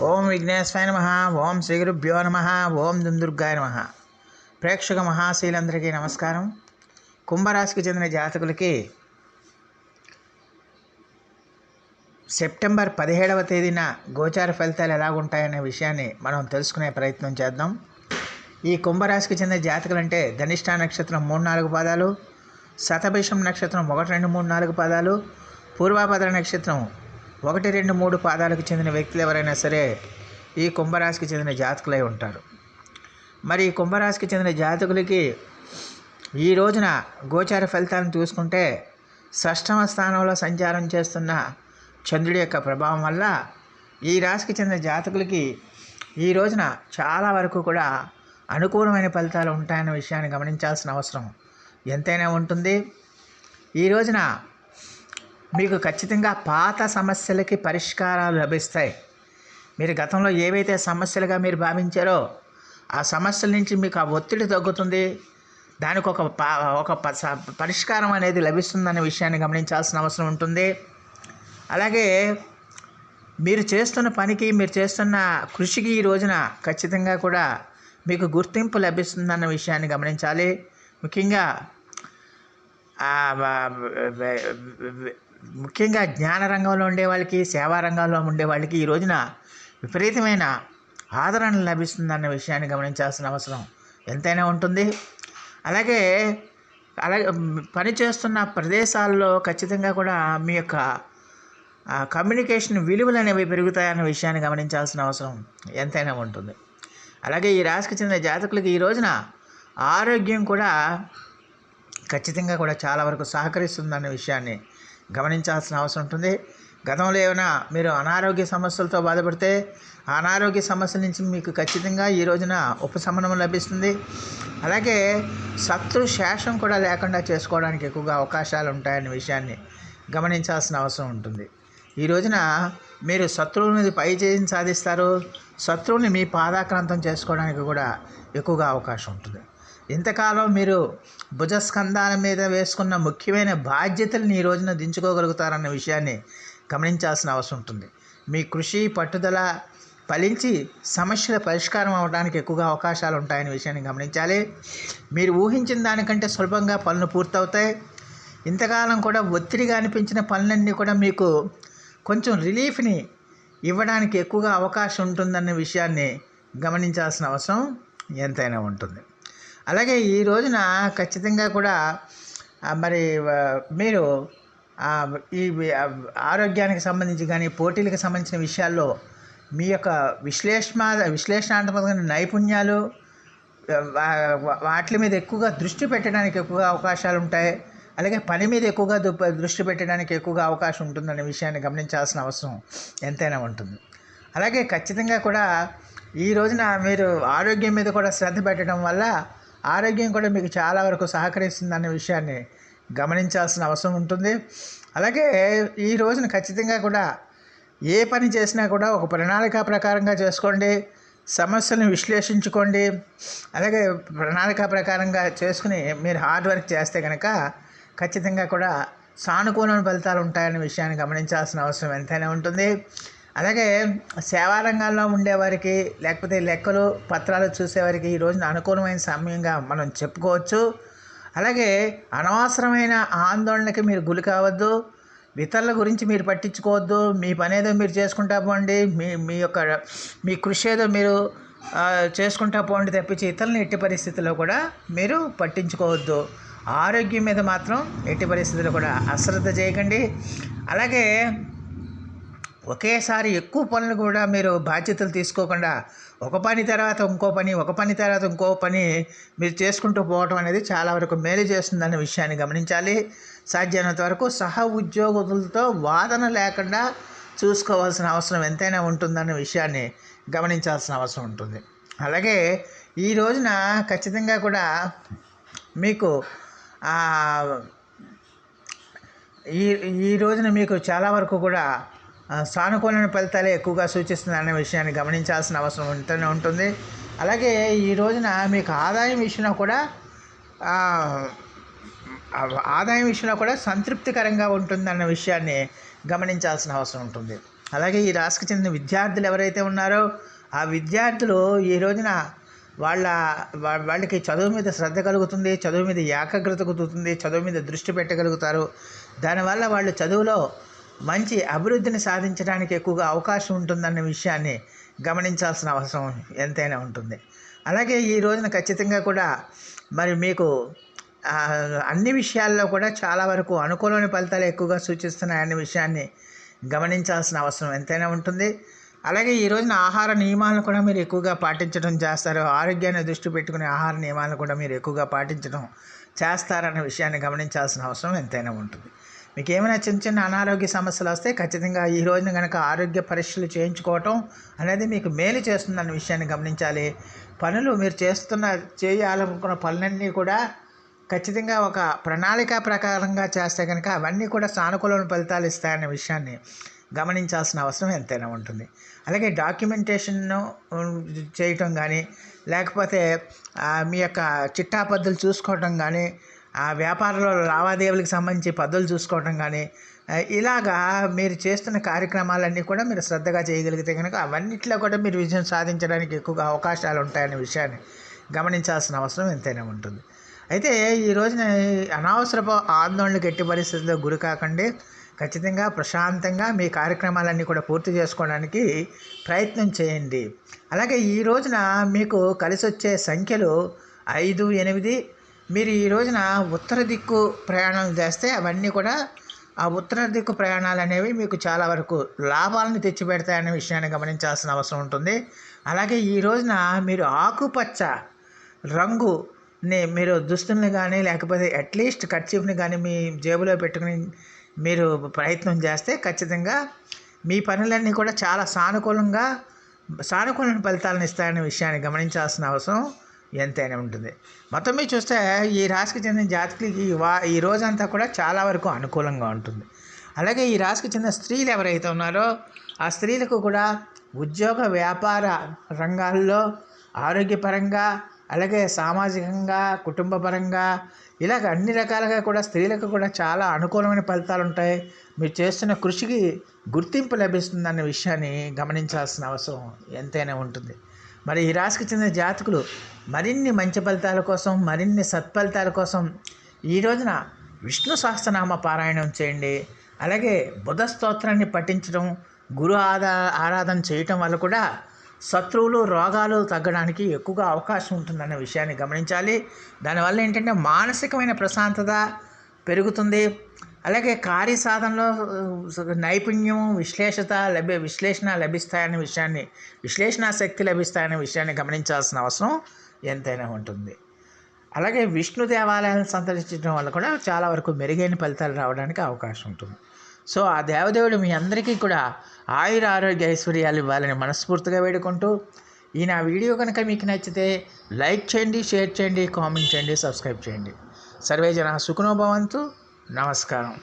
ఓం విఘ్నేశ్వరాయ నమ ఓం శ్రీ గురుభ్యో నమ ఓం దుందుర్గాయ నమ. ప్రేక్షక మహాశీలందరికీ నమస్కారం. కుంభరాశికి చెందిన జాతకులకి సెప్టెంబర్ పదిహేడవ తేదీన గోచార ఫలితాలు ఎలా ఉంటాయనే విషయాన్ని మనం తెలుసుకునే ప్రయత్నం చేద్దాం. ఈ కుంభరాశికి చెందిన జాతకులు అంటే ధనిష్ట నక్షత్రం మూడు నాలుగు పాదాలు శతభిషం నక్షత్రం ఒకటి రెండు మూడు నాలుగు పాదాలు పూర్వాభద్ర నక్షత్రం ఒకటి రెండు మూడు పాదాలకు చెందిన వ్యక్తులు ఎవరైనా సరే ఈ కుంభరాశికి చెందిన జాతకులై ఉంటారు. మరి ఈ కుంభరాశికి చెందిన జాతకులకి ఈ రోజున గోచార ఫలితాలను చూసుకుంటే షష్టమ స్థానంలో సంచారం చేస్తున్న చంద్రుడి యొక్క ప్రభావం వల్ల ఈ రాశికి చెందిన జాతకులకి ఈ రోజున చాలా వరకు కూడా అనుకూలమైన ఫలితాలు ఉంటాయన్న విషయాన్ని గమనించాల్సిన అవసరం ఎంతైనా ఉంటుంది. ఈ రోజున మీకు ఖచ్చితంగా పాత సమస్యలకి పరిష్కారాలు లభిస్తాయి. మీరు గతంలో ఏవైతే సమస్యలుగా మీరు భావించారో ఆ సమస్యల నుంచి మీకు ఆ ఒత్తిడి తగ్గుతుంది. దానికి ఒక ఒక ప- పరిష్కారం అనేది లభిస్తుందనే విషయాన్ని గమనించాల్సిన అవసరం ఉంటుంది. అలాగే మీరు చేస్తున్న పనికి మీరు చేస్తున్న కృషికి ఈ రోజున ఖచ్చితంగా కూడా మీకు గుర్తింపు లభిస్తుందన్న విషయాన్ని గమనించాలి. ముఖ్యంగా ముఖ్యంగా జ్ఞాన రంగంలో ఉండే వాళ్ళకి సేవా రంగంలో ఉండే వాళ్ళకి ఈ రోజున విపరీతమైన ఆదరణ లభిస్తుందన్న విషయాన్ని గమనించాల్సిన అవసరం ఎంతైనా ఉంటుంది. అలాగే అలాగే పనిచేస్తున్న పని చేస్తున్న ప్రదేశాల్లో ఖచ్చితంగా కూడా మీ యొక్క కమ్యూనికేషన్ విలువలు అనేవి పెరుగుతాయన్న విషయాన్ని గమనించాల్సిన అవసరం ఎంతైనా ఉంటుంది. అలాగే ఈ రాశికి చెందిన జాతకులకి ఈ రోజున ఆరోగ్యం కూడా ఖచ్చితంగా కూడా చాలా వరకు సహకరిస్తుందన్న విషయాన్ని గమనించాల్సిన అవసరం ఉంటుంది. గతంలో ఏమైనా మీరు అనారోగ్య సమస్యలతో బాధపడితే ఆ అనారోగ్య సమస్య నుంచి మీకు ఖచ్చితంగా ఈ రోజున ఉపశమనం లభిస్తుంది. అలాగే శత్రు శేషం కూడా లేకుండా చేసుకోవడానికి ఎక్కువగా అవకాశాలు ఉంటాయన్న విషయాన్ని గమనించాల్సిన అవసరం ఉంటుంది. ఈ రోజున మీరు శత్రువుల మీద పై చేయని సాధిస్తారు. శత్రువుని మీ పాదాక్రాంతం చేసుకోవడానికి కూడా ఎక్కువగా అవకాశం ఉంటుంది. ఇంతకాలం మీరు భుజస్కంధాల మీద వేసుకున్న ముఖ్యమైన బాధ్యతలను ఈ రోజున దించుకోగలుగుతారన్న విషయాన్ని గమనించాల్సిన అవసరం ఉంటుంది. మీ కృషి పట్టుదల ఫలించి సమస్యల పరిష్కారం అవడానికి ఎక్కువగా అవకాశాలు ఉంటాయనే విషయాన్ని గమనించాలి. మీరు ఊహించిన దానికంటే సులభంగా పనులు పూర్తవుతాయి. ఇంతకాలం కూడా ఒత్తిడిగా అనిపించిన పనులన్నీ కూడా మీకు కొంచెం రిలీఫ్ని ఇవ్వడానికి ఎక్కువగా అవకాశం ఉంటుందన్న విషయాన్ని గమనించాల్సిన అవసరం ఎంతైనా ఉంటుంది. అలాగే ఈ రోజున ఖచ్చితంగా కూడా మరి మీరు ఈ ఆరోగ్యానికి సంబంధించి కానీ పోటీలకు సంబంధించిన విషయాల్లో మీ యొక్క విశ్లేషణ విశ్లేషణాత్మకమైన నైపుణ్యాలు వాటి మీద ఎక్కువగా దృష్టి పెట్టడానికి ఎక్కువగా అవకాశాలు ఉంటాయి. అలాగే పని మీద ఎక్కువగా దు- దృష్టి పెట్టడానికి ఎక్కువగా అవకాశం ఉంటుందనే విషయాన్ని గమనించాల్సిన అవసరం ఎంతైనా ఉంటుంది. అలాగే ఖచ్చితంగా కూడా ఈ రోజున మీరు ఆరోగ్యం మీద కూడా శ్రద్ధ పెట్టడం వల్ల ఆరోగ్యం కూడా మీకు చాలా వరకు సహకరిస్తుందనే విషయాన్ని గమనించాల్సిన అవసరం ఉంటుంది. అలాగే ఈ రోజున ఖచ్చితంగా కూడా ఏ పని చేసినా కూడా ఒక ప్రణాళిక ప్రకారంగా చేసుకోండి. సమస్యలను విశ్లేషించుకోండి. అలాగే ప్రణాళిక ప్రకారంగా చేసుకుని మీరు హార్డ్ వర్క్ చేస్తే కనుక ఖచ్చితంగా కూడా సానుకూలమైన ఫలితాలు ఉంటాయనే విషయాన్ని గమనించాల్సిన అవసరం ఎంతైనా ఉంటుంది. అలాగే సేవా రంగాల్లో ఉండేవారికి లేకపోతే లెక్కలు పత్రాలు చూసేవారికి ఈ రోజున అనుకూలమైన సమయంగా మనం చెప్పుకోవచ్చు. అలాగే అనవసరమైన ఆందోళనకి మీరు గురి కావద్దు. ఇతరుల గురించి మీరు పట్టించుకోవద్దు. మీ పని ఏదో మీరు చేసుకుంటా పోండి. మీ మీ యొక్క మీ కృషి ఏదో మీరు చేసుకుంటా పోండి తప్పించి ఇతరులను ఎట్టి పరిస్థితుల్లో కూడా మీరు పట్టించుకోవద్దు. ఆరోగ్యం మీద మాత్రం ఎట్టి పరిస్థితుల్లో కూడా అశ్రద్ధ చేయకండి. అలాగే ఒకేసారి ఎక్కువ పనులు కూడా మీరు బాధ్యతలు తీసుకోకుండా ఒక పని తర్వాత ఇంకో పని ఒక పని తర్వాత ఇంకో పని మీరు చేసుకుంటూ పోవటం అనేది చాలా వరకు మేలు చేస్తుందన్న విషయాన్ని గమనించాలి. సాధ్యమైనంత వరకు సహ ఉద్యోగులతో వాదన లేకుండా చూసుకోవాల్సిన అవసరం ఎంతైనా ఉంటుందన్న విషయాన్ని గమనించాల్సిన అవసరం ఉంటుంది. అలాగే ఈ రోజున ఖచ్చితంగా కూడా మీకు ఈ ఈ రోజున మీకు చాలా వరకు కూడా సానుకూలమైన ఫలితాలే ఎక్కువగా సూచిస్తుంది అనే విషయాన్ని గమనించాల్సిన అవసరం ఉంటూనే ఉంటుంది. అలాగే ఈ రోజున మీకు ఆదాయం విషయంలో కూడా ఆదాయం విషయంలో కూడా సంతృప్తికరంగా ఉంటుందన్న విషయాన్ని గమనించాల్సిన అవసరం ఉంటుంది. అలాగే ఈ రాశికి చెందిన విద్యార్థులు ఎవరైతే ఉన్నారో ఆ విద్యార్థులు ఈ రోజున వాళ్ళ వాళ్ళకి చదువు మీద శ్రద్ధ కలుగుతుంది చదువు మీద ఏకాగ్రత కుదురుతుంది చదువు మీద దృష్టి పెట్టగలుగుతారు. దానివల్ల వాళ్ళు చదువులో మంచి అభివృద్ధిని సాధించడానికి ఎక్కువగా అవకాశం ఉంటుందన్న విషయాన్ని గమనించాల్సిన అవసరం ఎంతైనా ఉంటుంది. అలాగే ఈ రోజున ఖచ్చితంగా కూడా మరి మీకు అన్ని విషయాల్లో కూడా చాలా వరకు అనుకూలమైన ఫలితాలు ఎక్కువగా సూచిస్తున్నాయనే విషయాన్ని గమనించాల్సిన అవసరం ఎంతైనా ఉంటుంది. అలాగే ఈ రోజున ఆహార నియమాలను కూడా మీరు ఎక్కువగా పాటించడం చేస్తారు. ఆరోగ్యాన్ని దృష్టి పెట్టుకునే ఆహార నియమాలను కూడా మీరు ఎక్కువగా పాటించడం చేస్తారన్న విషయాన్ని గమనించాల్సిన అవసరం ఎంతైనా ఉంటుంది. మీకు ఏమైనా చిన్న చిన్న అనారోగ్య సమస్యలు వస్తే ఖచ్చితంగా ఈ రోజున కనుక ఆరోగ్య పరీక్షలు చేయించుకోవటం అనేది మీకు మేలు చేస్తుందన్న విషయాన్ని గమనించాలి. పనులు మీరు చేస్తున్న చేయాలనుకున్న పనులన్నీ కూడా ఖచ్చితంగా ఒక ప్రణాళిక ప్రకారంగా చేస్తే కనుక అవన్నీ కూడా సానుకూలమైన ఫలితాలు ఇస్తాయనే విషయాన్ని గమనించాల్సిన అవసరం ఎంతైనా ఉంటుంది. అలాగే డాక్యుమెంటేషన్ను చేయటం కానీ లేకపోతే మీ యొక్క చిట్టా పద్ధతులు చూసుకోవటం కానీ ఆ వ్యాపారంలో లావాదేవీలకు సంబంధించి పద్ధతులు చూసుకోవటం కానీ ఇలాగా మీరు చేస్తున్న కార్యక్రమాలన్నీ కూడా మీరు శ్రద్ధగా చేయగలిగితే కనుక అవన్నిట్లో కూడా మీరు విజయం సాధించడానికి ఎక్కువగా అవకాశాలు ఉంటాయనే విషయాన్ని గమనించాల్సిన అవసరం ఎంతైనా ఉంటుంది. అయితే ఈ రోజున అనవసరపు ఆందోళనకు ఎట్టి పరిస్థితుల్లో గురి కాకండి. ఖచ్చితంగా ప్రశాంతంగా మీ కార్యక్రమాలన్నీ కూడా పూర్తి చేసుకోవడానికి ప్రయత్నం చేయండి. అలాగే ఈ రోజున మీకు కలిసి వచ్చే సంఖ్యలు ఐదు ఎనిమిది మీరు ఈ రోజున ఉత్తర దిక్కు ప్రయాణాలు చేస్తే అవన్నీ కూడా ఆ ఉత్తర దిక్కు ప్రయాణాలు అనేవి మీకు చాలా వరకు లాభాలను తెచ్చిపెడతాయనే విషయాన్ని గమనించాల్సిన అవసరం ఉంటుంది. అలాగే ఈ రోజున మీరు ఆకుపచ్చ రంగుని మీరు దుస్తుల్ని కానీ లేకపోతే అట్లీస్ట్ కర్చీఫ్ని కానీ మీ జేబులో పెట్టుకుని మీరు ప్రయత్నం చేస్తే ఖచ్చితంగా మీ పనులన్నీ కూడా చాలా సానుకూలంగా సానుకూల ఫలితాలను ఇస్తాయనే విషయాన్ని గమనించాల్సిన అవసరం. ఎంతైనా ఉంటుంది. మొత్తం మీద చూస్తే ఈ రాశికి చెందిన జాతకులకి ఈ వా ఈ రోజంతా కూడా చాలా వరకు అనుకూలంగా ఉంటుంది. అలాగే ఈ రాశికి చెందిన స్త్రీలు ఎవరైతే ఉన్నారో ఆ స్త్రీలకు కూడా ఉద్యోగ వ్యాపార రంగాల్లో ఆరోగ్యపరంగా అలాగే సామాజికంగా కుటుంబపరంగా ఇలాగ అన్ని రకాలుగా కూడా స్త్రీలకు కూడా చాలా అనుకూలమైన ఫలితాలు ఉంటాయి. మీరు చేస్తున్న కృషికి గుర్తింపు లభిస్తుందన్న విషయాన్ని గమనించాల్సిన అవసరం ఎంతైనా ఉంటుంది. మరి ఈ రాశికి చెందిన జాతకులు మరిన్ని మంచి ఫలితాల కోసం మరిన్ని సత్ఫలితాల కోసం ఈ రోజున విష్ణు సహస్రనామ పారాయణం చేయండి. అలాగే బుధ స్తోత్రాన్ని పఠించడం గురు ఆదా ఆరాధన చేయటం వల్ల కూడా శత్రువులు రోగాలు తగ్గడానికి ఎక్కువగా అవకాశం ఉంటుందన్న విషయాన్ని గమనించాలి. దానివల్ల ఏంటంటే మానసికమైన ప్రశాంతత పెరుగుతుంది. అలాగే కార్యసాధనలో నైపుణ్యం విశ్లేషత లభ్య విశ్లేషణ లభిస్తాయనే విషయాన్ని విశ్లేషణ శక్తి లభిస్తాయనే విషయాన్ని గమనించాల్సిన అవసరం ఎంతైనా ఉంటుంది. అలాగే విష్ణు దేవాలయాలను సందర్శించడం వల్ల కూడా చాలా వరకు మెరుగైన ఫలితాలు రావడానికి అవకాశం ఉంటుంది. సో ఆ దేవదేవుడు మీ అందరికీ కూడా ఆయుర ఆరోగ్య ఐశ్వర్యాలు ఇవ్వాలని మనస్ఫూర్తిగా వేడుకుంటూ ఈ నా వీడియో కనుక మీకు నచ్చితే లైక్ చేయండి షేర్ చేయండి కామెంట్ చేయండి సబ్స్క్రైబ్ చేయండి. సర్వే జన సుఖనోభవంతు నమస్కారం